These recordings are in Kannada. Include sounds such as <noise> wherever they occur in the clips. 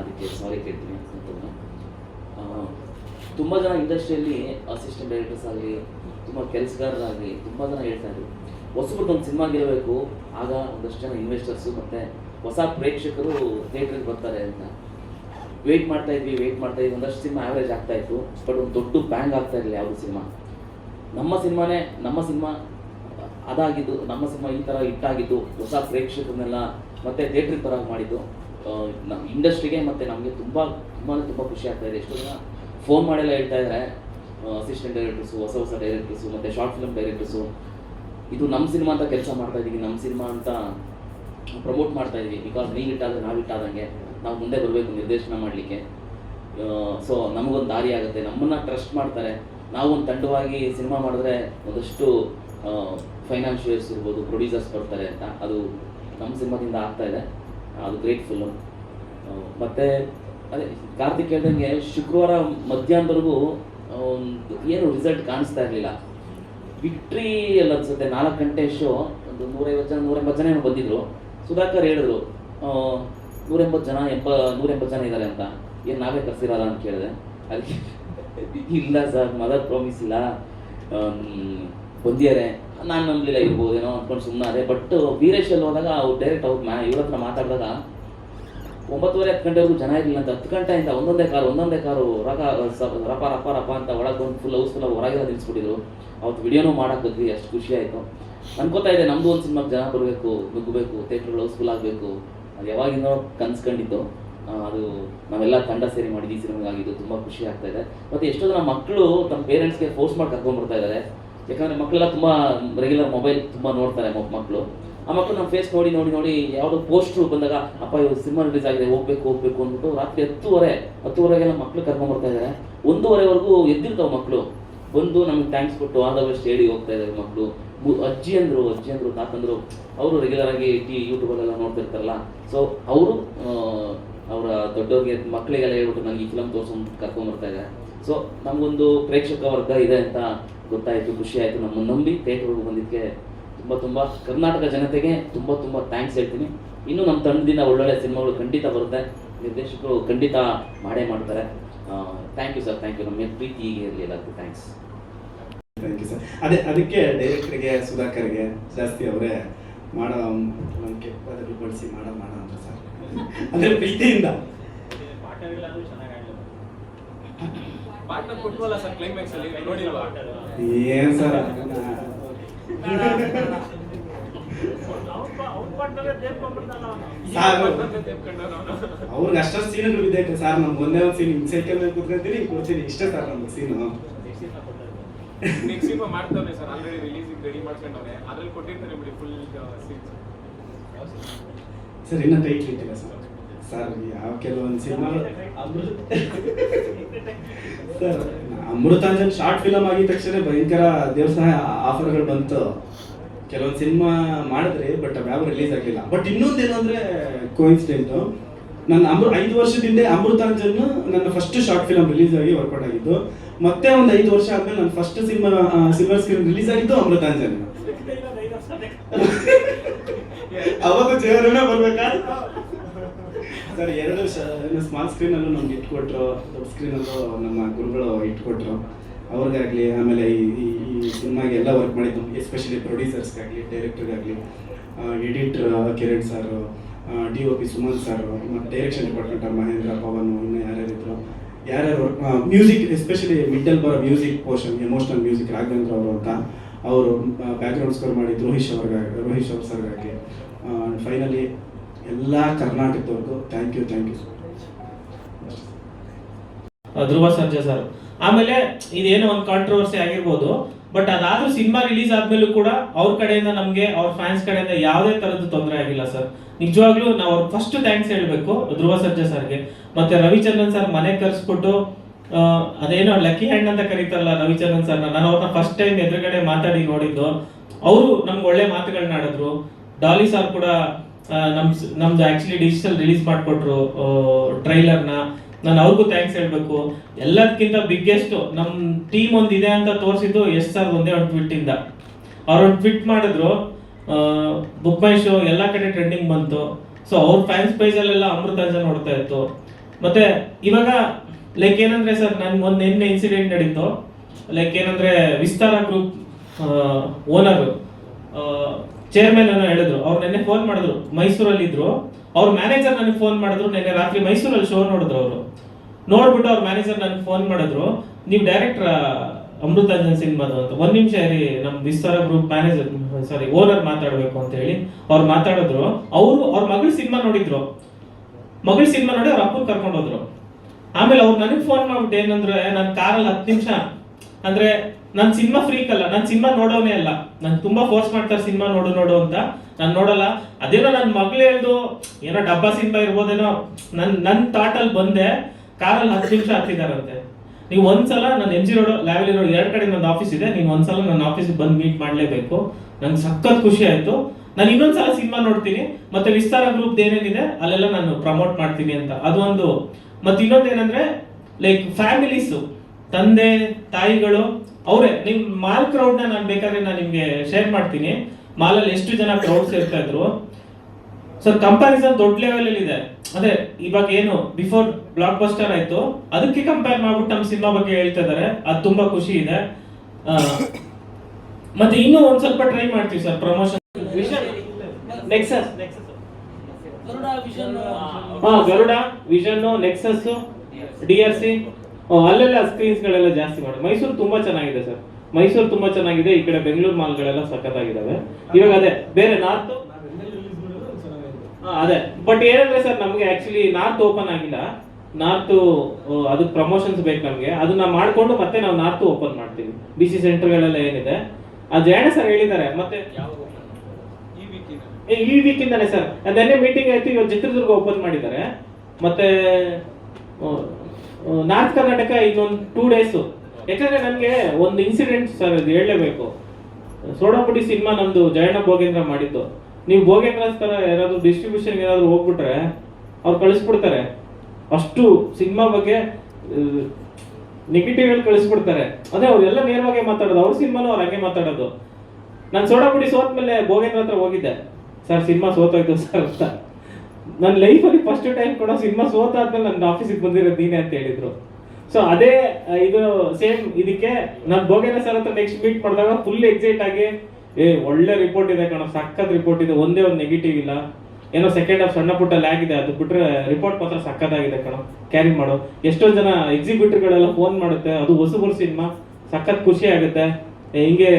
ಅದಕ್ಕೆ ಸಾರಿ ಕೇಳ್ತೀನಿ ತುಂಬ ಜನ ಇಂಡಸ್ಟ್ರಿಯಲ್ಲಿ ಅಸಿಸ್ಟೆಂಟ್ ಡೈರೆಕ್ಟರ್ಸ್ ಆಗಲಿ, ತುಂಬ ಕೆಲಸಗಾರರಾಗಲಿ, ತುಂಬ ಜನ ಹೇಳ್ತಾ ಇದ್ರು. ಹೊಸಬ್ರದ್ದು ಒಂದು ಸಿನಿಮಾ ಗೆಲ್ಲಬೇಕು ಆಗ ಒಂದಷ್ಟು ಜನ ಇನ್ವೆಸ್ಟರ್ಸು ಮತ್ತು ಹೊಸ ಪ್ರೇಕ್ಷಕರು ಥಿಯೇಟ್ರಿಗೆ ಬರ್ತಾರೆ ಅಂತ. ವೆಯ್ಟ್ ಮಾಡ್ತಾ ಇದ್ವಿ ವೆಯ್ಟ್ ಮಾಡ್ತಾ ಇದ್ವಿ, ಒಂದಷ್ಟು ಸಿನಿಮಾ ಆ್ಯಾವ್ರೇಜ್ ಆಗ್ತಾ ಇತ್ತು ಬಟ್ ಒಂದು ದೊಡ್ಡ ಬ್ಯಾಂಗ್ ಆಗ್ತಾ ಇರಲಿಲ್ಲ ಯಾವುದು ಸಿನಿಮಾ ನಮ್ಮ ಸಿನಿಮಾನೇ ನಮ್ಮ ಸಿನಿಮಾ ಅದಾಗಿದ್ದು, ನಮ್ಮ ಸಿನಿಮಾ ಈ ಥರ ಹಿಟ್ಟಾಗಿದ್ದು ಹೊಸ ಪ್ರೇಕ್ಷಕರನ್ನೆಲ್ಲ ಮತ್ತೆ ಥಿಯೇಟ್ರಿಗೆ ಬರೋಕೆ ಮಾಡಿದ್ದು. ನಮ್ಮ ಇಂಡಸ್ಟ್ರಿಗೆ ಮತ್ತು ನಮಗೆ ತುಂಬ ತುಂಬಾ ತುಂಬ ಖುಷಿ ಆಗ್ತಾ ಇದೆ. ಎಷ್ಟೋ ಜನ ಫೋನ್ ಮಾಡೆಲ್ಲ ಹೇಳ್ತಾ ಇದ್ದಾರೆ ಅಸಿಸ್ಟೆಂಟ್ ಡೈರೆಕ್ಟರ್ಸು ಹೊಸ ಹೊಸ ಡೈರೆಕ್ಟರ್ಸು ಮತ್ತು ಶಾರ್ಟ್ ಫಿಲ್ಮ್ ಡೈರೆಕ್ಟರ್ಸು ಇದು ನಮ್ಮ ಸಿನಿಮಾ ಅಂತ ಕೆಲಸ ಮಾಡ್ತಾ ಇದ್ದೀವಿ ನಮ್ಮ ಸಿನಿಮಾ ಅಂತ ಪ್ರಮೋಟ್ ಮಾಡ್ತಾ ಇದೀವಿ. ಬಿಕಾಸ್ ನೀವು ಇಟ್ಟಾದ್ರೆ ನಾವು ಇಟ್ಟಾದಂಗೆ ನಾವು ಮುಂದೆ ಬರಬೇಕು, ನಿರ್ದೇಶನ ಮಾಡಲಿಕ್ಕೆ. ಸೊ ನಮಗೊಂದು ದಾರಿ ಆಗುತ್ತೆ. ನಮ್ಮನ್ನು ಟ್ರಸ್ಟ್ ಮಾಡ್ತಾರೆ. ನಾವು ಒಂದು ತಂಡವಾಗಿ ಸಿನಿಮಾ ಮಾಡಿದ್ರೆ ಒಂದಷ್ಟು ಫೈನಾನ್ಷಿಯರ್ಸ್ ಇರ್ಬೋದು ಪ್ರೊಡ್ಯೂಸರ್ಸ್ ಬರ್ತಾರೆ ಅಂತ. ಅದು ನಮ್ಮ ಸಿನಿಮಾದಿಂದ ಆಗ್ತಾ ಇದೆ. ಅದು ಗ್ರೇಟ್ಫುಲ್ ಮತ್ತು, ಅದೇ, ಕಾರ್ತಿಕ್ ಹೇಳ್ದಂಗೆ ಶುಕ್ರವಾರ ಮಧ್ಯಾಹ್ನದವರೆಗೂ ಒಂದು ಏನು ರಿಸಲ್ಟ್ ಕಾಣಿಸ್ತಾ ಇರಲಿಲ್ಲ. ವಿಕ್ಟ್ರಿ ಎಲ್ಲ ಅನ್ಸುತ್ತೆ, ನಾಲ್ಕು ಗಂಟೆ ಶೋ ಒಂದು ನೂರೈವತ್ತು ಜನ, ನೂರೆಂಬತ್ತು ಜನ ಏನೋ ಬಂದಿದ್ರು. ಸುಧಾಕರ್ ಹೇಳಿದ್ರು ನೂರೆಂಬತ್ತು ಜನ ಎಂಬ, ನೂರೆಂಬತ್ತು ಜನ ಇದ್ದಾರೆ ಅಂತ. ಏನು ನಾವೇ ಕರ್ಸಿರಲ್ಲ ಅಂತ ಕೇಳಿದೆ. ಅದಕ್ಕೆ, ಇಲ್ಲ ಸರ್ ಮದರ್ ಪ್ರಾಮಿಸ್ ಇಲ್ಲ. ಬಂದಿದ್ದಾರೆ. ನಾನು ನಂಬಲಿಲ್ಲ ಇರ್ಬೋದೇನೋ ಅಂದ್ಕೊಂಡು ಸುಮ್ಮನೆ ಅದೇ. ಬಟ್ ವೀರೇಶಲ್ಲಿ ಹೋದಾಗ ಅವ್ರು ಡೈರೆಕ್ಟ್ ಅವ್ರು ಮ್ಯಾ ಇವ್ರ ಹತ್ರ ಮಾತಾಡಿದಾಗ ಒಂಬತ್ತುವರೆ, ಹತ್ತು ಗಂಟೆವರೆಗೂ ಜನ ಇರಲಿಲ್ಲ ಅಂತ. ಹತ್ತು ಗಂಟೆಯಿಂದ ಒಂದೊಂದೇ ಕಾರು ಒಂದೊಂದೇ ಕಾರು ರಕ ರಪ ರಪ ರಪ ಅಂತ ಒಳಗೆ ಬಂದು ಫುಲ್ ಹೌಸ್ಫುಲ್ ಹೊರಗೆಲ್ಲ ನಿಲ್ಸ್ಬಿಟ್ಟಿದ್ರು. ಅವತ್ತು ವಿಡಿಯೋನೂ ಮಾಡಾಕಿದ್ವಿ ಅಷ್ಟು ಖುಷಿ ಆಯಿತು. ಅನ್ಕೋತಾ ಇದೆ ನಮ್ಮದು ಒಂದು ಸಿನಿಮಾಗೆ ಜನ ಬರಬೇಕು, ನುಗ್ಗಬೇಕು ಥಿಯೇಟ್ರ್ಗಳು ಹೌಸ್ಫುಲ್ ಆಗಬೇಕು. ಅದು ಯಾವಾಗಿಂದ ಕನ್ಸ್ಕೊಂಡಿದ್ದು ಅದು ನಾವೆಲ್ಲ ತಂಡ ಸೇರಿ ಮಾಡಿದ್ದು ಈ ಸಿನಿಮಾಗಿದ್ದು ತುಂಬ ಖುಷಿ ಆಗ್ತಾ ಇದೆ. ಮತ್ತು ಎಷ್ಟೋ ಜನ ಮಕ್ಕಳು ತಮ್ಮ ಪೇರೆಂಟ್ಸ್ಗೆ ಫೋರ್ಸ್ ಮಾಡಿ ಕರ್ಕೊಂಡ್ಬರ್ತಾ ಇದ್ದಾರೆ. ಯಾಕಂದರೆ ಮಕ್ಕಳೆಲ್ಲ ತುಂಬ ರೆಗ್ಯುಲರ್ ಮೊಬೈಲ್ ತುಂಬ ನೋಡ್ತಾರೆ ಮಕ್ಕಳು ಆ ಮಕ್ಕಳು ನಮ್ಮ ಫೇಸ್ ನೋಡಿ ನೋಡಿ ನೋಡಿ ಯಾವುದೋ ಪೋಸ್ಟ್ರು ಬಂದಾಗ, ಅಪ್ಪ, ಇವ್ರು ಸಿನಿಮಾ ರಿಲೀಸ್ ಆಗಿದೆ, ಹೋಗ್ಬೇಕು ಹೋಗ್ಬೇಕು ಅಂದ್ಬಿಟ್ಟು ರಾತ್ರಿ ಹತ್ತುವರೆ, ಹತ್ತುವರೆಗೆಲ್ಲ ಮಕ್ಕಳು ಕರ್ಕೊಂಡ್ಬರ್ತಾ ಇದ್ದಾರೆ ಒಂದೂವರೆವರೆಗೂ ಎದ್ದಿರ್ತಾವೆ ಮಕ್ಕಳು ಬಂದು ನಮ್ಗೆ ಥ್ಯಾಂಕ್ಸ್ ಕೊಟ್ಟು ಆದ ಬೆಸ್ಟ್ ಹೇಳಿ ಹೋಗ್ತಾ ಇದ್ದಾರೆ ಮಕ್ಕಳು ಅಜ್ಜಿ ಅಂದ್ರು, ಅಜ್ಜಿ ಅಂದರು ತಾತಂದ್ರು ಅವರು ರೆಗ್ಯುಲರ್ ಆಗಿ ಟಿ ಯೂಟ್ಯೂಬಲ್ಲೆಲ್ಲ ನೋಡ್ತಿರ್ತಾರಲ್ಲ. ಸೊ ಅವರು ಅವರ ದೊಡ್ಡವ್ರಿಗೆ ಮಕ್ಕಳಿಗೆಲ್ಲ ಹೇಳ್ಬಿಟ್ಟು ನನಗೆ ಈ ಫಿಲಮ್ ತೋರಿಸ್ಕೊಂಡು ಕರ್ಕೊಂಡ್ಬರ್ತಾ ಇದ್ದಾರೆ ಸೊ ನಮಗೊಂದು ಪ್ರೇಕ್ಷಕ ವರ್ಗ ಇದೆ ಅಂತ ಗೊತ್ತಾಯಿತು ಖುಷಿ ಆಯಿತು. ನಮ್ಮನ್ನು ನಂಬಿ ಥಿಯೇಟ್ರಿಗೆ ಬಂದಿದ್ದಕ್ಕೆ ತುಂಬ ತುಂಬ ಕರ್ನಾಟಕ ಜನತೆಗೆ ತುಂಬ ತುಂಬ ಥ್ಯಾಂಕ್ಸ್ ಹೇಳ್ತೀನಿ. ಇನ್ನು ನಮ್ಮ ತಂಡದಿಂದ ಒಳ್ಳೊಳ್ಳೆ ಸಿನಿಮಾಗಳು ಖಂಡಿತ ಬರುತ್ತೆ. ನಿರ್ದೇಶಕರು ಖಂಡಿತ ಮಾಡೇ ಮಾಡ್ತಾರೆ. Thank you sir thank you ನಮ್ಮ ಪ್ರೀತಿ ಈಗ ಇರಲಿ ಎಲ್ಲರಿಗೂ ಥ್ಯಾಂಕ್ಸ್ ಥ್ಯಾಂಕ್ ಯು ಸರ್ ಅದೇ ಅದಕ್ಕೆ ಡೈರೆಕ್ಟರ್ಗೆ ಸುಧಾಕರ್ಗೆ ಜಾಸ್ತಿ ಅವರೇ ಮಾಡೋ ಬದಲು ಬಳಸಿ ಮಾಡೋ ಮಾಡೋ ಅಂತ ಸರ್ ಅಂದ್ರೆ ಪ್ರೀತಿಯಿಂದ ಏನ್ ಸರ್. ಅವ್ರಿಗೆ ಅಷ್ಟೊಂದು ಸೀನ್ಗಳು ಬಿದ್ದೈತೆ ಸರ್ ನಮ್ಗೆ ಒಂದೇ ಒಂದು ಸೀನ್ ಹಿಂಗ್ ಸೈಕಲ್ ಮೇಲೆ ಕೂತ್ಕೊಂತೀನಿ ಹಿಂಗ್ ಕೂರ್ತೀನಿ ಇಷ್ಟೇ ಸರ್ ನಮ್ಗೆ ಸೀನು ನೆಕ್ಸ್ಟ್ ಸಿನಿಮಾ ಮಾಡ್ತಾನೆ ಸರ್ ಆಲ್ರೆಡಿ ರಿಲೀಸ್ ರೆಡಿ ಮಾಡ್ಕೊಂಡವ್ರೆ ಅದ್ರಲ್ಲಿ ಕೊಟ್ಟಿರ್ತಾನೆ ಬಿಡಿ ಫುಲ್ ಸೀನ್ಸ್ ಸರ್ ಇನ್ನೂ ಟೈಟ್ಲ್ ಇಟ್ಟಿಲ್ಲ ಸರ್ ಸರ್ ಯಾವ ಕೆಲವೊಂದು cinema? Sir Amrutanjan short film ಆಗಿದ ತಕ್ಷಣ ಭಯಂಕರ ದೇವಸ್ಥಾನ ಆಫರ್ಗಳು ಬಂತು. ಕೆಲವೊಂದು ಸಿನಿಮಾ ಮಾಡಿದ್ರಿ ಬಟ್ ಅವು ಯಾವ ರಿಲೀಸ್ ಆಗಲಿಲ್ಲ. ಬಟ್ ಇನ್ನೊಂದೇನು ಅಂದ್ರೆ ಕೋಇನ್ಸಿಡೆಂಟು ನನ್ನ ಅಮೃ ಐದು ವರ್ಷದ ಹಿಂದೆ ಅಮೃತಾಂಜನ್ ನನ್ನ ಫಸ್ಟ್ ಶಾರ್ಟ್ ಫಿಲಮ್ ರಿಲೀಸ್ ಆಗಿ ವರ್ಕೌಟ್ ಆಗಿದ್ದು ಮತ್ತೆ ಒಂದು ಐದು ವರ್ಷ ಆದ್ಮೇಲೆ ನನ್ನ first cinema silver screen release ಆಗಿತ್ತು ಅಮೃತಾಂಜನ್. <laughs> ಅವಾಗ ಜೀವನನೇ ಬರ್ಬೇಕಾ? ಸರ್, ಎರಡು ಸ್ಮಾಲ್ ಸ್ಕ್ರೀನ್ ಅಲ್ಲೂ ನಮ್ಗೆ ಇಟ್ಕೊಟ್ರು, ದೊಡ್ಡ ಸ್ಕ್ರೀನ್ ಅಲ್ಲೂ ನಮ್ಮ ಗುರುಗಳು ಇಟ್ಕೊಟ್ರು. ಅವ್ರಿಗಾಗ್ಲಿ, ಆಮೇಲೆ ಈ, ಈ- ಈ ಸಿನಿಮಾಗೆ ಎಲ್ಲ ವರ್ಕ್ ಮಾಡಿದ್ದು ಎಸ್ಪೆಷಲಿ ಪ್ರೊಡ್ಯೂಸರ್ಸ್ಗಾಗಲಿ ಡೈರೆಕ್ಟರ್ಗಾಗಲಿ editor Kiran sir D O P Suman sir ಮತ್ತು ಡೈರೆಕ್ಷನ್ ಡಿಪಾರ್ಟ್ಮೆಂಟ್ ಮಹೇಂದ್ರ, ಪವನ್, ಇನ್ನು ಯಾರ್ಯಾರಿದ್ರು ಯಾರ್ಯಾರು ವರ್ಕ್ ಮ್ಯೂಸಿಕ್ ಎಸ್ಪೆಷಲಿ ಮಿಡ್ಡಲ್ ಬರೋ music portion emotional music Raghavendra ಅವರು ಅಂತ, ಅವರು ಬ್ಯಾಕ್ಗ್ರೌಂಡ್ ಸ್ಕೋರ್ ಮಾಡಿದ್ದು ರೋಹಿಶ್ ಅವ್ರಿಗಾಗಿ ರೋಹಿಶ್ ಅವ್ರ ಸರ್ಗಾಗಿ ಫೈನಲಿ ಎಲ್ಲ ಕರ್ನಾಟಕದವ್ರಿಗೂ thank you thank you Dhruva Sanjay sir ಆಮೇಲೆ ಇದೇನೋ ಒಂದು ಕಾಂಟ್ರವರ್ಸಿ ಆಗಿರ್ಬೋದು ಬಟ್ ಅದಾದ್ರೂ ಸಿನಿಮಾ ರಿಲೀಸ್ ಆದ್ಮೇಲೂ ಕೂಡ ಅವ್ರ ಕಡೆಯಿಂದ ನಮ್ಗೆ, ಅವ್ರ ಫ್ಯಾನ್ಸ್ ಕಡೆಯಿಂದ ಯಾವುದೇ ತರದ್ದು ತೊಂದರೆ ಆಗಿಲ್ಲ ಸರ್ ನಿಜವಾಗ್ಲೂ ನಾವು ಅವ್ರ ಫಸ್ಟ್ ಥ್ಯಾಂಕ್ಸ್ ಹೇಳಬೇಕು ಧ್ರುವ ಸರ್ಜಾ ಸರ್ಗೆ ಮತ್ತೆ ರವಿಚಂದ್ರನ್ ಸರ್ ಮನೆ ಕರೆಸ್ಬಿಟ್ಟು ಅದೇನೋ ಲಕ್ಕಿ ಹ್ಯಾಂಡ್ ಅಂತ ಕರೀತಾರಲ್ಲ ರವಿಚಂದ್ರನ್ ಸರ್ ನಾನು ಅವ್ರನ್ನ ಫಸ್ಟ್ ಟೈಮ್ ಎದುರುಗಡೆ ಮಾತಾಡಿ ನೋಡಿದ್ದು. ಅವರು ನಮ್ಗೆ ಒಳ್ಳೆ ಮಾತುಗಳನ್ನ ಆಡಿದ್ರು. ಡಾಲಿ ಸರ್ ಕೂಡ ನಮ್ ನಮ್ದು ಆಕ್ಚುಲಿ ಡಿಜಿಟಲ್ ರಿಲೀಸ್ ಮಾಡಿಕೊಟ್ರು ಟ್ರೈಲರ್ನ ನಾನು ಅವ್ರಿಗೂ ಥ್ಯಾಂಕ್ಸ್ ಹೇಳಬೇಕು. ಎಲ್ಲದಕ್ಕಿಂತ ಬಿಗ್ಗೆಸ್ಟ್ ನಮ್ಮ ಟೀಮ್ ಒಂದಿದೆ ಅಂತ ತೋರಿಸಿದ್ದು ಎಸ್ ಸರ್ ಒಂದೇ ಒಂದು ಟ್ವಿಟ್ಟಿಂದ ಅವ್ರೊಂದು ಟ್ವಿಟ್ ಮಾಡಿದ್ರು ಬುಕ್ ಮೈ ಶೋ ಎಲ್ಲ ಕಡೆ ಟ್ರೆಂಡಿಂಗ್ ಬಂತು. ಸೊ ಅವ್ರ ಫ್ಯಾನ್ಸ್ ಪೇಜಲ್ಲೆಲ್ಲ ಅಂಜ ನೋಡ್ತಾ ಇತ್ತು. ಮತ್ತೆ, ಇವಾಗ ಲೈಕ್ ಏನಂದ್ರೆ ಸರ್ ನನ್ಗೆ ಒಂದು ನಿನ್ನೆ ಇನ್ಸಿಡೆಂಟ್ ನಡೀತು. ಲೈಕ್ ಏನಂದ್ರೆ ವಿಸ್ತಾರ ಗ್ರೂಪ್ ಓನರ್ ಚೇರ್ಮನ್ ಅವ್ರು ನೆನ್ನೆ ಫೋನ್ ಮಾಡಿದ್ರು. ಮೈಸೂರಲ್ಲಿ ಇದ್ರು ಅವ್ರ ಮ್ಯಾನೇಜರ್ ನನಗೆ ಫೋನ್ ಮಾಡಿದ್ರು. ನೆನ್ನೆ ರಾತ್ರಿ ಮೈಸೂರಲ್ಲಿ ಶೋ ನೋಡಿದ್ರು ಅವರು. ನೋಡ್ಬಿಟ್ಟು ಅವ್ರ ಮ್ಯಾನೇಜರ್ ನನಗೆ ಫೋನ್ ಮಾಡಿದ್ರು. ನೀವು ಡೈರೆಕ್ಟರ್ ಅಮೃತಜನ ಸಿನಿಮಾದು ಅಂತ. ಒಂದ್ ನಿಮಿಷ ಇರಿ, ನಮ್ Vistara group manager sorry owner ಮಾತಾಡ್ಬೇಕು ಅಂತ ಹೇಳಿ ಅವ್ರು ಮಾತಾಡಿದ್ರು. ಅವರು ಅವ್ರ ಮಗಳ ಸಿನಿಮಾ ನೋಡಿದ್ರು. ಮಗಳ ಸಿನಿಮಾ ನೋಡಿ ಅವ್ರ ಅಪ್ಪನ ಕರ್ಕೊಂಡು ಹೋದ್ರು. ಆಮೇಲೆ ಅವ್ರು ನನಗೆ ಫೋನ್ ಮಾಡ್ಬಿಟ್ಟು ಏನಂದ್ರೆ, ನಾನು ಕಾರಲ್ಲಿ ಹತ್ತು ನಿಮಿಷ. ಅಂದ್ರೆ ನಾನು ಸಿನಿಮಾ ಫ್ರೀಕ್ ಅಲ್ಲ, ನಾನು ಸಿನಿಮಾ ನೋಡೋನೇ ಅಲ್ಲ. ನಾನು ತುಂಬಾ ಫೋರ್ಸ್ ಮಾಡ್ತಾರೆ ಸಿನಿಮಾ ನೋಡು ನೋಡು ಅಂತ. ನಾನು ನೋಡಲ್ಲ. ಅದೇನೋ ನನ್ನ ಮಗಳು ಹೇಳ್ದು, ಏನೋ ಡಬ್ಬಾ ಸಿನಿಮಾ ಇರ್ಬೋದೇನೋ ನನ್ನ ನನ್ನ ಥಾಟಲ್ಲಿ ಬಂದೆ. ಕಾರಲ್ಲಿ ಹತ್ತು ನಿಮಿಷ ಹತ್ತಿದಾರಂತೆ. ನೀವು ಒಂದ್ಸಲ ನಾನು M G road Lavelle road ಎರಡು ಕಡೆ ನನ್ನ ಆಫೀಸ್ ಇದೆ. ನೀವು ಒಂದ್ಸಲ ನನ್ನ ಆಫೀಸಿಗೆ ಬಂದು ಮೀಟ್ ಮಾಡಲೇಬೇಕು. ನಂಗೆ ಸಖತ್ ಖುಷಿ ಆಯ್ತು. ನಾನು ಇನ್ನೊಂದ್ಸಲ ಸಿನಿಮಾ ನೋಡ್ತೀನಿ. ಮತ್ತೆ ವಿಸ್ತಾರ ಗ್ರೂಪ್ ಏನೇನಿದೆ, ಅಲ್ಲೆಲ್ಲ ನಾನು ಪ್ರಮೋಟ್ ಮಾಡ್ತೀನಿ ಅಂತ. ಅದು ಒಂದು. ಮತ್ತೆ ಇನ್ನೊಂದು ಏನಂದ್ರೆ ಲೈಕ್ ಫ್ಯಾಮಿಲೀಸು ತಂದೆ, ತಾಯಿಗಳು ಅವರೇ ನಿಮ್ ಮಾಲ್ ಕ್ರೌಡ್ನ ನಾನು ಬೇಕಾದ್ರೆ ನಾನು ನಿಮ್ಗೆ ಶೇರ್ ಮಾಡ್ತೀನಿ. ಮಾಲಲ್ಲಿ ಎಷ್ಟು ಜನ ಕ್ರೌಡ್ ಸೇರ್ತಾ ಇದ್ರು. ಸರ್ ಕಂಪ್ಯಾರಿಸನ್ ದೊಡ್ಡ ಲೆವೆಲ್ ಅಲ್ಲಿ ಇದೆ. ಅದೇ ಇವಾಗ ಏನು ಬಿಫೋರ್ ಬ್ಲಾಕ್ ಬಸ್ಟರ್ ಆಯ್ತು ಅದಕ್ಕೆ ಕಂಪೇರ್ ಮಾಡ್ಬಿಟ್ಟು ನಮ್ಮ ಸಿನಿಮಾ ಬಗ್ಗೆ ಹೇಳ್ತಾ ಇದಾರೆ. ಅದು ತುಂಬಾ ಖುಷಿ ಇದೆ. ಮತ್ತೆ ಇನ್ನೂ ಒಂದ್ ಸ್ವಲ್ಪ ಟ್ರೈ ಮಾಡ್ತೀವಿ ಸರ್ ಪ್ರಮೋಷನ್ ವಿಷನ್? ನೆಕ್ಸಸ್ ಹಾ Garuda vision nexus D R C ಅಲ್ಲೆಲ್ಲ ಸ್ಕ್ರೀನ್ಸ್ ಗಳೆಲ್ಲ ಜಾಸ್ತಿ ಮಾಡಿ. ಮೈಸೂರು ತುಂಬಾ ಚೆನ್ನಾಗಿದೆ ಸರ್. ಮೈಸೂರು ತುಂಬಾ ಚೆನ್ನಾಗಿದೆ ಈ ಕಡೆ ಬೆಂಗಳೂರು ಮಾಲ್ಗಳೆಲ್ಲ ಸಖತ್ತಾಗಿದ್ದಾವೆ ಇವಾಗ ಅದೇ ಬೇರೆ ನಾರ್ತ್ ಅದೇ. ಬಟ್ ಏನಂದ್ರೆ ಸರ್ ನಮಗೆ ಆಕ್ಚುಲಿ ನಾರ್ತ್ ಓಪನ್ ಆಗಿಲ್ಲ. ನಾರ್ತ್ ಅದಕ್ಕೆ ಪ್ರಮೋಷನ್ಸ್ ಬೇಕು ನಮಗೆ. ಅದನ್ನ ಮಾಡ್ಕೊಂಡು ಮತ್ತೆ ನಾವು ನಾರ್ತ್ ಓಪನ್ ಮಾಡ್ತೀವಿ. ಬಿ ಸಿ ಸೆಂಟರ್ಗಳೆಲ್ಲ ಏನಿದೆ. ಆ ಜಯಣ್ಣ ಸರ್ ಹೇಳಿದ್ದಾರೆ ಮತ್ತೆ ಈ ವೀಕ್ ಇಂದಾನೆ. ಸರ್. ಅದನ್ನೇ ಮೀಟಿಂಗ್ ಆಯ್ತು ಇವಾಗ ಚಿತ್ರದುರ್ಗ ಓಪನ್ ಮಾಡಿದ್ದಾರೆ. ಮತ್ತೆ ನಾರ್ತ್ ಕರ್ನಾಟಕ ಇನ್ನೊಂದು ಟೂ ಡೇಸು ಯಾಕಂದ್ರೆ ನನಗೆ ಒಂದು ಇನ್ಸಿಡೆಂಟ್ ಸರ್ ಅದು ಹೇಳಲೇಬೇಕು. ಸೋಡಾಪುಡಿ ಸಿನಿಮಾ ನಮ್ದು ಜಯಣ್ಣ ಭೋಗೇಂದ್ರ ಮಾಡಿದ್ದು. ನೀವು ಭೋಗೇಂದ್ರ ತರ ಯಾರಾದರೂ ಡಿಸ್ಟ್ರಿಬ್ಯೂಷನ್ ಏನಾದ್ರು ಹೋಗ್ಬಿಟ್ರೆ ಅವ್ರು ಕಳಿಸ್ಬಿಡ್ತಾರೆ. ಅಷ್ಟು ಸಿನಿಮಾ ಬಗ್ಗೆ ನೆಗೆಟಿವ್ ಹೇಳಿ ಕಳಿಸ್ಬಿಡ್ತಾರೆ. ಅದೇ ಅವರೆಲ್ಲ ನೇರವಾಗಿ ಮಾತಾಡೋದು, ಅವ್ರ ಸಿನಿಮಾನು ಅವ್ರು ಹಂಗೆ ಮಾತಾಡೋದು. ನಾನು ಸೋಡಾಪುಡಿ ಸೋತ್ಮೇಲೆ ಭೋಗೇಂದ್ರ ಹತ್ರ ಹೋಗಿದ್ದೆ. ಸರ್ ಸಿನಿಮಾ ಸೋತೋಯ್ತು ಸರ್ ಅಂತ. ನನ್ನ ಲೈಫಲ್ಲಿ ಫಸ್ಟ್ ಟೈಮ್ ಕೂಡ ಸಿನಿಮಾ ಸೋತಾದ್ಮೇಲೆ ನನ್ನ ಆಫೀಸಿಗೆ ಬಂದಿರೋದು ನೀನೆ ಅಂತ ಹೇಳಿದ್ರು. ಸೊ ಅದೇ ಇದು ಸೇಮ್ ಇದಕ್ಕೆ ನಾನು ಬೋಗೇನ ಸರ್ ಹತ್ರ ನೆಕ್ಸ್ಟ್ ಮೀಟ್ ಮಾಡಿದಾಗ ಫುಲ್ ಎಕ್ಸೈಟ್ ಆಗಿ, ಏ, ಒಳ್ಳೆ ರಿಪೋರ್ಟ್ ಇದೆ ಕಣ, ಸಖತ್ ರಿಪೋರ್ಟ್ ಇದೆ, ಒಂದೇ ಒಂದು ನೆಗೆಟಿವ್ ಇಲ್ಲ. ಏನೋ ಸೆಕೆಂಡ್ ಹಾಫ್ ಸಣ್ಣ ಪುಟ್ಟ ಇದೆ, ಅದು ಬಿಟ್ರೆ ರಿಪೋರ್ಟ್ ಮಾತ್ರ ಸಖತ್ತಾಗಿದೆ ಕಣ ಕ್ಯಾರಿ ಮಾಡು. ಎಷ್ಟೋ ಜನ ಎಕ್ಸಿಬಿಟರ್ಗಳೆಲ್ಲ ಫೋನ್ ಮಾಡುತ್ತೆ, ಅದು ಹೊಸಬರು ಸಿನಿಮಾ ಸಖತ್ ಖುಷಿ ಆಗುತ್ತೆ ಹಿಂಗೆ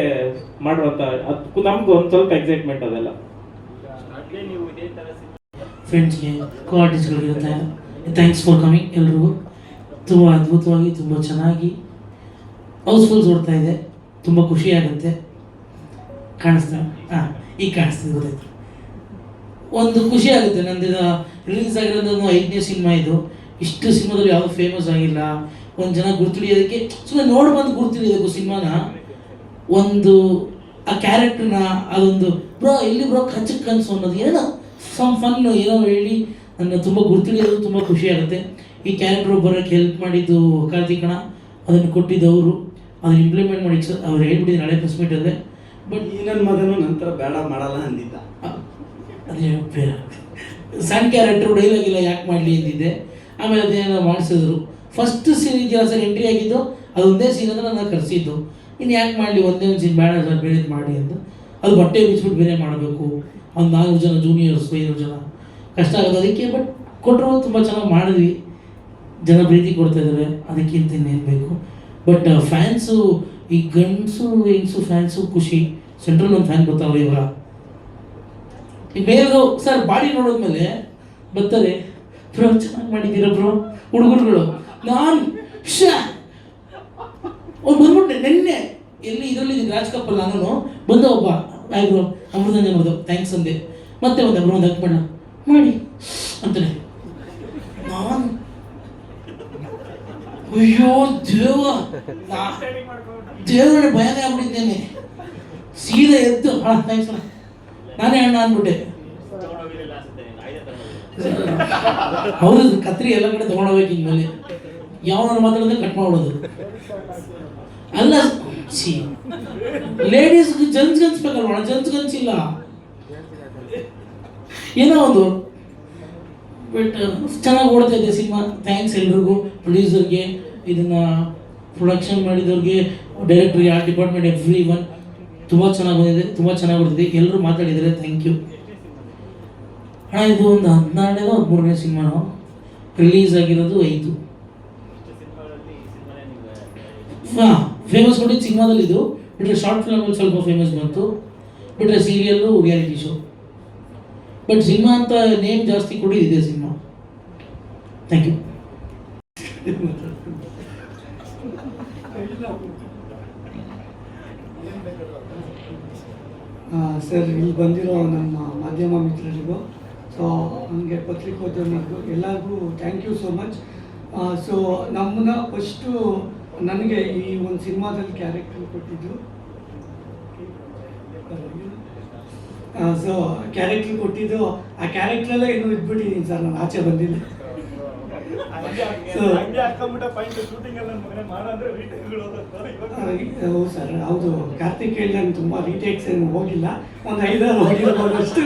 ಮಾಡುವಂತ. ಅದು, ನಮ್ಗೆ ಒಂದು ಸ್ವಲ್ಪ ಎಕ್ಸೈಟ್ಮೆಂಟ್ ಅದೆಲ್ಲ ಸ್ಟಾರ್ಟ್ಗೆ ನೀವು ಇದೇ ತರ ಫ್ರೆಂಡ್ಸ್ಗೆ ಕೋ ಆರ್ಟಿಸ್ಟ್ಗಳಿಗೆ ಥ್ಯಾಂಕ್ಸ್ ಫಾರ್ ಕಮಿಂಗ್ ಎಲ್ರಿಗೂ. ತುಂಬ ಅದ್ಭುತವಾಗಿ, ತುಂಬ ಚೆನ್ನಾಗಿ ಹೌಸ್ಫುಲ್ ಓಡ್ತಾ ಇದೆ. ತುಂಬ ಖುಷಿ ಆಗುತ್ತೆ. ಕಾಣಿಸ್ತಾ ಹಾಂ ಈಗ ಕಾಣಿಸ್ತಿದೆ, ಗೊತ್ತಾಯ್ತು. ಒಂದು ಖುಷಿ ಆಗುತ್ತೆ. ನಂದು ರಿಲೀಸ್ ಆಗಿರೋದು ಒಂದು ಐದನೇ ಸಿನಿಮಾ ಇದು. ಇಷ್ಟು ಸಿನಿಮಾದಲ್ಲಿ ಯಾವುದು ಫೇಮಸ್ ಆಗಿಲ್ಲ. ಒಂದು ಜನ ಗುರ್ತಿಡಿಯೋದಕ್ಕೆ ಸುಮ್ಮನೆ ನೋಡಿ ಬಂದು ಗುರ್ತಿಡಿಯೋದಕ್ಕೂ ಸಿನಿಮಾನ ಒಂದು, ಆ ಕ್ಯಾರೆಕ್ಟರ್ನ ಅದೊಂದು, ಬ್ರೋ, ಎಲ್ಲಿ ಬ್ರೋ ಕಚ್ಚಕ್ಕೆ ಕನ್ಸು ಅನ್ನೋದು, ಏನೋ ಸಮ್ ಫನ್ ಏನೋ ಹೇಳಿ ನನ್ನ ತುಂಬ ಗುರ್ತಿಡಿಯೋದು ತುಂಬ ಖುಷಿ ಆಗುತ್ತೆ. ಈ ಕ್ಯಾರೆಕ್ಟರ್ ಬರೋಕ್ಕೆ ಹೆಲ್ಪ್ ಮಾಡಿದ್ದು ಕಾರ್ತಿಕಣ ಕಣ ಅದನ್ನು ಕೊಟ್ಟಿದ್ದವರು ಅದನ್ನು ಇಂಪ್ಲಿಮೆಂಟ್ ಮಾಡಿ ಅವ್ರು ಹೇಳ್ಬಿಟ್ಟಿದ್ರು ನಾಳೆ ಪ್ರೆಸ್ ಮೀಟಲ್ಲೇ ಬಟ್ ಇನ್ನೊಂದು ಮಗನು ನಂತರ ಬೇಡ ಮಾಡಲ್ಲ ಅಂದಿದ್ದ. ಅದೇ ಬೇರೆ ಸಣ್ಣ ಕ್ಯಾರೆಕ್ಟರ್ ಡೈಲಾಗ್ ಇಲ್ಲ ಯಾಕೆ ಮಾಡಲಿ ಅಂದಿದ್ದೆ. ಆಮೇಲೆ ಅದೇನೋ ಮಾಡಿಸಿದ್ರು. ಫಸ್ಟ್ ಸೀನ್ ಇದೆಯಲ್ಲ ಸರ್ ಎಂಟ್ರಿ ಆಗಿದ್ದು ಅದೊಂದೇ ಸೀನ್ ಅಂದ್ರೆ ನನ್ನ ಕರೆಸಿದ್ದು. ಇನ್ನು ಯಾಕೆ ಮಾಡಲಿ ಒಂದೇ ಒಂದು ಸೀನ್ ಬೇಡ ಸರ್ ಬೇರೆ ಮಾಡಿ ಅಂತ. ಅದು ಬಟ್ಟೆ ಬಿಚ್ಬಿಟ್ಟು ಬೇರೆ ಮಾಡಬೇಕು. ಒಂದು ನಾಲ್ಕು ಜನ ಜೂನಿಯರ್ಸ್ ಐದು ಜನ. ಕಷ್ಟ ಆಗೋದು ಅದಕ್ಕೆ ಬಟ್ ಕೊಟ್ಟರು ತುಂಬ ಚೆನ್ನಾಗಿ ಮಾಡಿದ್ವಿ. ಜನ ಪ್ರೀತಿ ಕೊಡ್ತಾ ಇದ್ದಾರೆ ಅದಕ್ಕಿಂತ ಇನ್ನೇನು ಬೇಕು. ಬಟ್ ಫ್ಯಾನ್ಸು ಈ ಗಂಡ್ಸು, ಹೆಂಗಸು ಫ್ಯಾನ್ಸು ಖುಷಿ. ಸೆಂಟ್ರಲ್ ಒಂದು ಫ್ಯಾನ್ ಬರ್ತಾವ್ರೆ ಇವಾಗ ಈ ಸರ್ ಬಾಡಿ ನೋಡಿದ್ಮೇಲೆ ಬರ್ತಾರೆ, ಬ್ರೋ, ಚೆನ್ನಾಗಿ ಮಾಡಿದ್ದೀರ ಬ್ರೋ? ಹುಡುಗರುಗಳು, ನಾನು ಶ ಅವ್ನು ಬಂದ್ಬಿಟ್ಟೆ ನಿನ್ನೆ ಎಲ್ಲಿ ಇದರಲ್ಲಿ ರಾಜ್ ಕಪ್ಪಲ್ ನಾನು ಬಂದ ಒಬ್ಬ ಆಯ್ ಬ್ರೋ ಒಂದು ಥ್ಯಾಂಕ್ಸ್ ಅಂದೆ. ಮತ್ತೆ ಒಂದು ಅವ್ರು ಒಂದು ಹಾಕ್ಬೇಡ ಮಾಡಿ. ಅಂತಾನೆ. ನಾನು ಅಯ್ಯೋ ದೇವ ದೇವರೇ ಭಯನೇ ಆಗ್ಬಿಟ್ಟಿದ್ದೇನೆ. ಸೀದಾ ಎದ್ದು ಹಾಂ ಥ್ಯಾಂಕ್ಸ್ ನಾನೇ ಅಣ್ಣ ಅಂದ್ಬಿಟ್ಟೆ. ಹೌದು ಕತ್ರಿ ಎಲ್ಲ ಕಡೆ ತಗೊಂಡೋಗ್ಬೇಕು ಇನ್ಮೇಲೆ. ಯಾವ ಮಾತಾಡಿದ್ರೆ ಕಟ್ ಮಾಡೋದು ಅಲ್ಲ, ಸಿ ಲೇಡೀಸ್ ಜನ್ಸ್ ಗನ್ಸ್ಬೇಕಲ್ವ ಜನ್ಸ್ ಗನ್ಸಿಲ್ಲ ಏನೋ ಒಂದು. ಬಟ್ ಚೆನ್ನಾಗಿ ಓಡ್ತಾ ಇದೆ ಸಿನಿಮಾ. ಥ್ಯಾಂಕ್ಸ್ ಎಲ್ರಿಗೂ. ಪ್ರೊಡ್ಯೂಸರ್ಗೆ ಇದನ್ನ ಪ್ರೊಡಕ್ಷನ್ ಮಾಡಿದವ್ರಿಗೆ ಡೈರೆಕ್ಟ್ರಿಗೆ ಆರ್ಟ್ ಡಿಪಾರ್ಟ್ಮೆಂಟ್ ಎವ್ರಿ ಒನ್ ತುಂಬ ಚೆನ್ನಾಗಿ ಬಂದಿದೆ. ತುಂಬ ಚೆನ್ನಾಗಿ ಬರ್ತಿದೆ ಎಲ್ಲರೂ ಮಾತಾಡಿದ್ದಾರೆ. ಥ್ಯಾಂಕ್ ಯು ಹಣ ಇದು ಒಂದು ಹದಿನಾರನೇ ಹದಿಮೂರನೇ ಸಿನಿಮಾನು? ರಿಲೀಸ್ ಆಗಿರೋದು ಐದು. ಹಾಂ ಫೇಮಸ್ ಕೊಟ್ಟಿದ್ದು ಸಿನಿಮಾದಲ್ಲಿ ಇದು ಬಿಟ್ಟರೆ ಶಾರ್ಟ್ ಫಿಲಮಲ್ಲಿ ಸ್ವಲ್ಪ ಫೇಮಸ್ ಬಂತು ಬಿಟ್ಟರೆ serial reality show but cinema ಅಂತ ನೇಮ್ ಜಾಸ್ತಿ ಕೊಟ್ಟಿದ್ದಿದೆ ಸಿನಿಮಾ ಥ್ಯಾಂಕ್ ಯು ಸರ್, ಇಲ್ಲಿ ಬಂದಿರೋ ನಮ್ಮ ಮಾಧ್ಯಮ ಮಿತ್ರರಿಗೂ ಸೊ ನಮಗೆ ಪತ್ರಿಕೋದ್ಯಮಿಗೂ ಎಲ್ಲರಿಗೂ thank you so much so ನಮ್ಮನ್ನ ಫಸ್ಟು ನನಗೆ ಈ ಒಂದು ಸಿನಿಮಾದಲ್ಲಿ ಕ್ಯಾರೆಕ್ಟರ್ ಕೊಟ್ಟಿದ್ದು ಸೊ ಕ್ಯಾರೆಕ್ಟರ್ ಕೊಟ್ಟಿದ್ದು ಆ ಕ್ಯಾರೆಕ್ಟ್ರಲ್ಲೇ ಇನ್ನೂ ಇದ್ಬಿಟ್ಟಿದ್ದೀನಿ ಸರ್ ನಾನು ಆಚೆ ಬಂದಿಲ್ಲ ಹೌದು ಸರ್ ಹೌದು. ಕಾರ್ತಿಕ್ ಹೇಳಿ ನಾನು ತುಂಬ ರೀಟೇಕ್ಸ್ ಏನು ಹೋಗಿಲ್ಲ. ಒಂದು ಐದಾರು ಹೋಗಿರ್ಬೋದು ಅಷ್ಟು.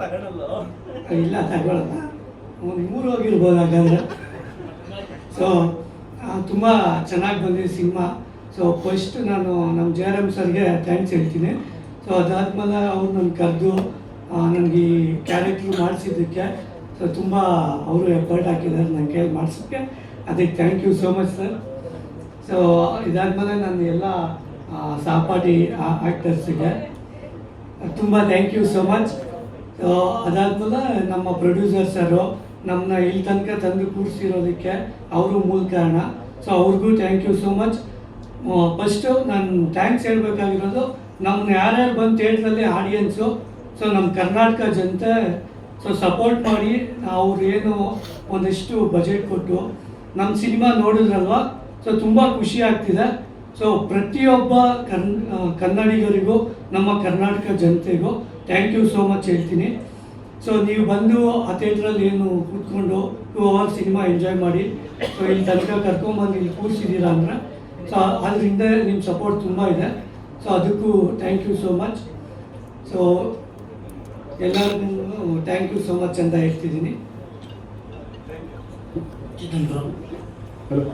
ತಗೊಳಲ್ಲ. ಇಲ್ಲ ತಗೊಳ್ಳಲ್ಲ ಒಂದು ಮೂರು ಹೋಗಿರ್ಬೋದು ಹಾಗಾದ್ರೆ. ಸೊ ತುಂಬ ಚೆನ್ನಾಗಿ ಬಂದಿದೆ ಸಿನಿಮಾ. ಸೊ ಫಸ್ಟ್ ನಾನು ನಮ್ಮ ಜೆ ಆರ್ ಎಂ ಸರ್ಗೆ ಥ್ಯಾಂಕ್ಸ್ ಹೇಳ್ತೀನಿ. ಸೊ ಅದಾದ್ಮೇಲೆ ಅವ್ರು ನನ್ನ ಕರೆದು ನನಗೆ ಈ ಕ್ಯಾರೆಕ್ಟ್ರ್ ಮಾಡಿಸಿದ್ದಕ್ಕೆ ಸೊ ತುಂಬ ಅವರು ಎಫರ್ಟ್ ಹಾಕಿದ್ದಾರೆ ನನ್ನ ಕೈಯಲ್ಲಿ ಮಾಡಿಸೋಕ್ಕೆ ಅದಕ್ಕೆ thank you so much sir so ಇದಾದಮೇಲೆ ನನ್ನ ಎಲ್ಲ ಸಹಪಾಠಿ ಆ್ಯಕ್ಟರ್ಸಿಗೆ ತುಂಬ thank you so much so ಅದಾದಮೇಲೆ ನಮ್ಮ ಪ್ರೊಡ್ಯೂಸರ್ ಸರು ನಮ್ಮನ್ನ ಇಲ್ಲಿ ತನಕ ತಂದು ಕೂರಿಸಿರೋದಕ್ಕೆ ಅವರು ಮೂಲ ಕಾರಣ. ಸೊ ಅವ್ರಿಗೂ thank you so much first ನಾನು ಥ್ಯಾಂಕ್ಸ್ ಹೇಳಬೇಕಾಗಿರೋದು ನಮ್ಮನ್ನ ಯಾರ್ಯಾರು ಬಂದು ಥಿಯೇಟ್ರಲ್ಲಿ ಆಡಿಯನ್ಸು ಸೊ ನಮ್ಮ ಕರ್ನಾಟಕ ಜನತೆ ಸೊ ಸಪೋರ್ಟ್ ಮಾಡಿ ಅವ್ರು ಏನು ಒಂದಷ್ಟು ಬಜೆಟ್ ಕೊಟ್ಟು ನಮ್ಮ ಸಿನಿಮಾ ನೋಡಿದ್ರಲ್ವ ಸೊ ತುಂಬ ಖುಷಿ ಆಗ್ತಿದೆ. ಸೊ ಪ್ರತಿಯೊಬ್ಬ ಕನ್ ಕನ್ನಡಿಗರಿಗೂ, ನಮ್ಮ ಕರ್ನಾಟಕ ಜನತೆಗೂ ಥ್ಯಾಂಕ್ ಯು ಸೋ ಮಚ್ ಹೇಳ್ತೀನಿ. ಸೊ ನೀವು ಬಂದು ಆ ಥಿಯೇಟ್ರಲ್ಲಿ ಏನು ಕೂತ್ಕೊಂಡು ಟೂ ಅವರ್ ಸಿನಿಮಾ ಎಂಜಾಯ್ ಮಾಡಿ ಸೊ ಇಲ್ಲಿ ತನಕ ಕರ್ಕೊಂಬಂದು ಇಲ್ಲಿ ಕೂರಿಸಿದ್ದೀರಾ ಅಂದರೆ ಸೊ ಅದರಿಂದ ನಿಮ್ಮ ಸಪೋರ್ಟ್ ತುಂಬ ಇದೆ. ಸೊ ಅದಕ್ಕೂ thank you so much so ಎಲ್ಲರಿಗೂ ಥ್ಯಾಂಕ್ ಯು ಸೋ ಮಚ್ ಅಂತ ಹೇಳ್ತಿದ್ದೀನಿ. ಹಲೋ